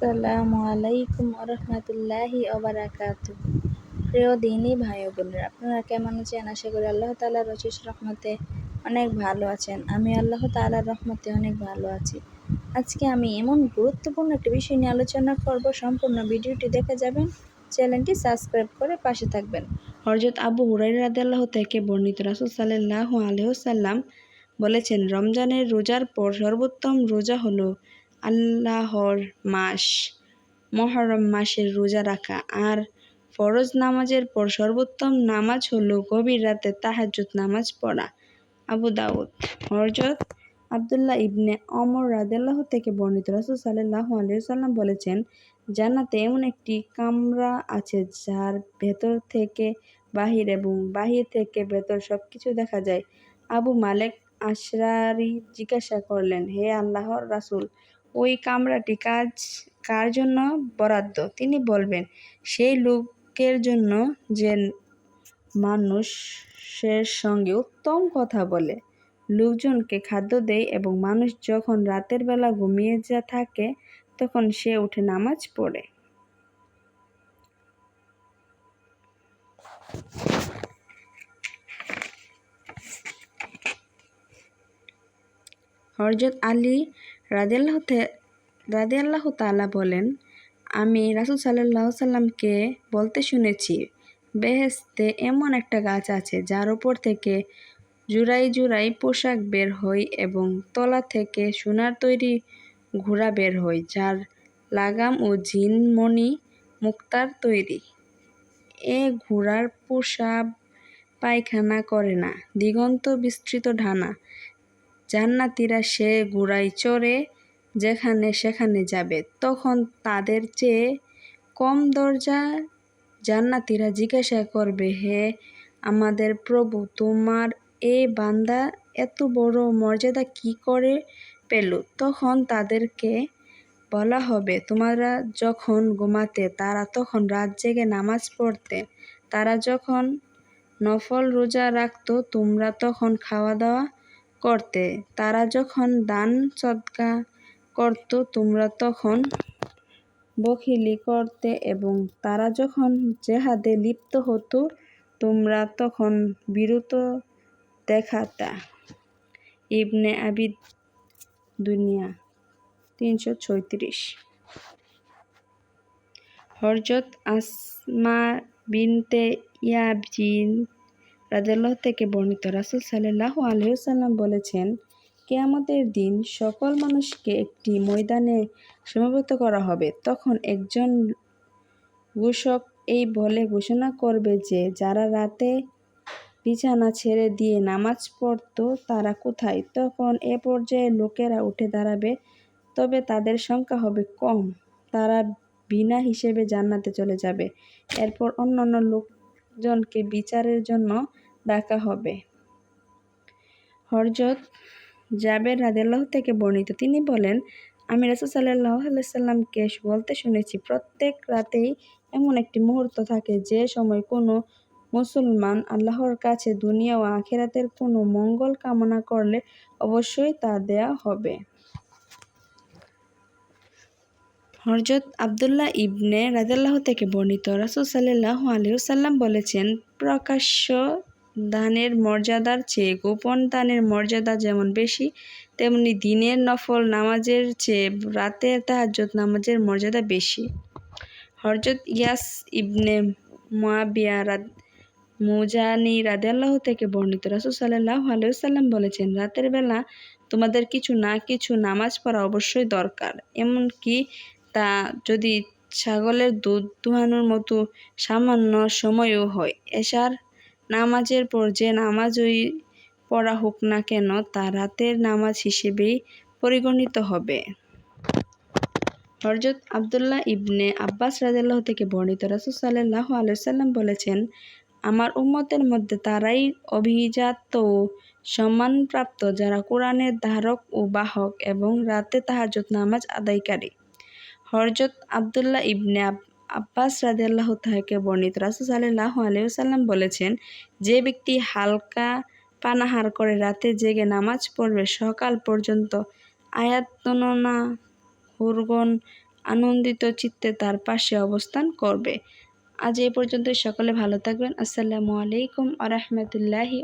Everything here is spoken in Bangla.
আসসালামু আলাইকুম রহমতুল্লাহি ওবারাকাত। প্রিয় দিনই ভাই ও বোনেরা, আপনারা কেমন আছেন? আশা করি আল্লাহ তালার রচিস রহমতে অনেক ভালো আছেন। আমি আল্লাহ তালার রহমতে অনেক ভালো আছি। আজকে আমি এমন গুরুত্বপূর্ণ একটি বিষয় নিয়ে আলোচনা করব। সম্পূর্ণ ভিডিওটি দেখে যাবেন, চ্যানেলটি সাবস্ক্রাইব করে পাশে থাকবেন। হরজত আবু হুরাই রাদিয়াল্লাহ থেকে বর্ণিত রাসুল সাল্লাহ আলহ্লাম বলেছেন, রমজানের রোজার পর সর্বোত্তম রোজা হলো আল্লাহর মাস। মহরম মাসের রোজা রাখা। আর ফরজ নামাজের পর সর্বোত্তম নামাজ হলো গভীর রাতে তাহাজুদ নামাজ পড়া। আবু দাউদ হরজত আবদুল্লাহ ইবনে অমর রাদেল্লাহ থেকে বর্ণিত রাসুল সাল্লাহ আলিয়াল্লাম বলেছেন, জান্নাতে এমন একটি কামরা আছে যার ভেতর থেকে বাহির এবং বাহির থেকে ভেতর সব কিছু দেখা যায়। আবু মালেক আশরারি জিজ্ঞাসা করলেন, হে আল্লাহর রাসুল ওই কামরাটি কাজ কার জন্য? বরাদ্দ। তিনি বলবেন, সেই লোকের জন্য যে মানুষের সঙ্গে উত্তম কথা বলে। লোকজনকে খাদ্য দেয় এবং মানুষ যখন রাতের বেলা ঘুমিয়ে যা থাকে, তখন সে উঠে নামাজ পড়ে। হরজত আলী রাদিয়াল্লাহ রাদিয়াল্লাহ তালা বলেন, আমি রাসুল সাল্লাহ সাল্লামকে বলতে শুনেছি বেহেস্তে এমন একটা গাছ আছে যার ওপর থেকে জুড়াই জুড়াই পোশাক বের হয় এবং তলা থেকে সোনার তৈরি ঘোড়া বের হয় যার লাগাম ও ঝিনমণি মুক্তার তৈরি। এ ঘোড়ার পোশাক পায়খানা করে না, দিগন্ত বিস্তৃত ঢানা। জান্নাতিরা সে ঘোড়ায় চড়ে যেখানে সেখানে যাবে। তখন তাদের চেয়ে কম দরজা জান্নাতিরা জিজ্ঞাসা করবে, হে আমাদের প্রভু, তোমার এ বান্দা এত বড় মর্যাদা কি করে পেল? তখন তাদেরকে বলা হবে, তোমরা যখন ঘুমাতে, তারা তখন রাত জেগে নামাজ পড়তে। তারা যখন নফল রোজা রাখত, তোমরা তখন খাওয়া দাওয়া করতে। তারা যখন দান সদকা করত, তোমরা তখন বখিলি করতে এবং তারা যখন জেহাদে লিপ্ত হতো, তোমরা তখন বিরত দেখাতা। ইবনে আবিদ, দুনিয়া, তিনশো ছয়ত্রিশ। হরজত আসমা বিনতে ইয়াবজিন রাজেল্লাহ থেকে বর্ণিত রাসুল সাল্লাহ আলহিসাল্লাম বলেছেন, কেয়ামতের দিন সকল মানুষকে একটি ময়দানে সমবেত করা হবে। তখন একজন ঘোষক এই বলে ঘোষণা করবে যে, যারা রাতে বিছানা ছেড়ে দিয়ে নামাজ পড়তো তারা কোথায়? তখন এ পর্যায়ে লোকেরা উঠে দাঁড়াবে, তবে তাদের সংখ্যা হবে কম। তারা বিনা হিসেবে জান্নাতে চলে যাবে। এরপর অন্যান্য লোকজনকে বিচারের জন্য ডাকা হবে। হরজত জাবের রাদেল্লাহ থেকে বর্ণিত। তিনি বলেন, আমি রাসুল সাল্লাহ সাল্লামকে বলতে শুনেছি, প্রত্যেক রাতেই এমন একটি মুহূর্ত থাকে যে সময় কোনো মুসলমান আল্লাহর কাছে দুনিয়া ও আখেরাতের কোনো মঙ্গল কামনা করলে অবশ্যই তা দেয়া হবে। হরজত আবদুল্লাহ ইবনে রাজাল্লাহ থেকে বর্ণিত রাসুল সাল্লাহ আলহিসাল্লাম বলেছেন, প্রকাশ্য দানের মর্যাদার চেয়ে গোপন দানের মর্যাদা যেমন বেশি, তেমনি দিনের নফল নামাজের চেয়ে রাতের তাহাজ্জত নামাজের মর্যাদা বেশি। হরজত ইয়াস ইবনে মোয়াবিয়া রাদ, মুজানি রাদেল্লাহ থেকে বর্ণিত রাসুল সাল্লাহ আলুসাল্লাম বলেছেন, রাতের বেলা তোমাদের কিছু না কিছু নামাজ পড়া অবশ্যই দরকার। এমনকি তা যদি ছাগলের দুধ দুহানোর মতো সামান্য সময়ও হয়। এশার নামাজের পর যে নামাজই পড়া হোক না কেন, তা রাতের নামাজ হিসেবেই পরিগণিত হবে। হরজত আবদুল্লাহ ইবনে আব্বাস রাজাল্লাহ থেকে বর্ণিত রাসুল সাল্লাহ আলসালাম বলেছেন, আমার উম্মতের মধ্যে তারাই অভিজাত ও সম্মানপ্রাপ্ত, যারা কোরআনের ধারক ও বাহক এবং রাতে তাহাজত নামাজ আদায়কারী। হরজত আবদুল্লাহ ইবনে আব্বাস রাদিয়াল্লাহ তাহাকে বর্ণিত রাসুল সাল্লাহ আলিয়াল্লাম বলেছেন, যে ব্যক্তি হালকা পানাহার করে রাতে জেগে নামাজ পড়বে, সকাল পর্যন্ত আয়াত গণনা হুরগন আনন্দিত চিত্তে তার পাশে অবস্থান করবে। আজ এই পর্যন্ত সকলে ভালো থাকবেন। আসসালামু আলাইকুম আ রহমতুল্লাহি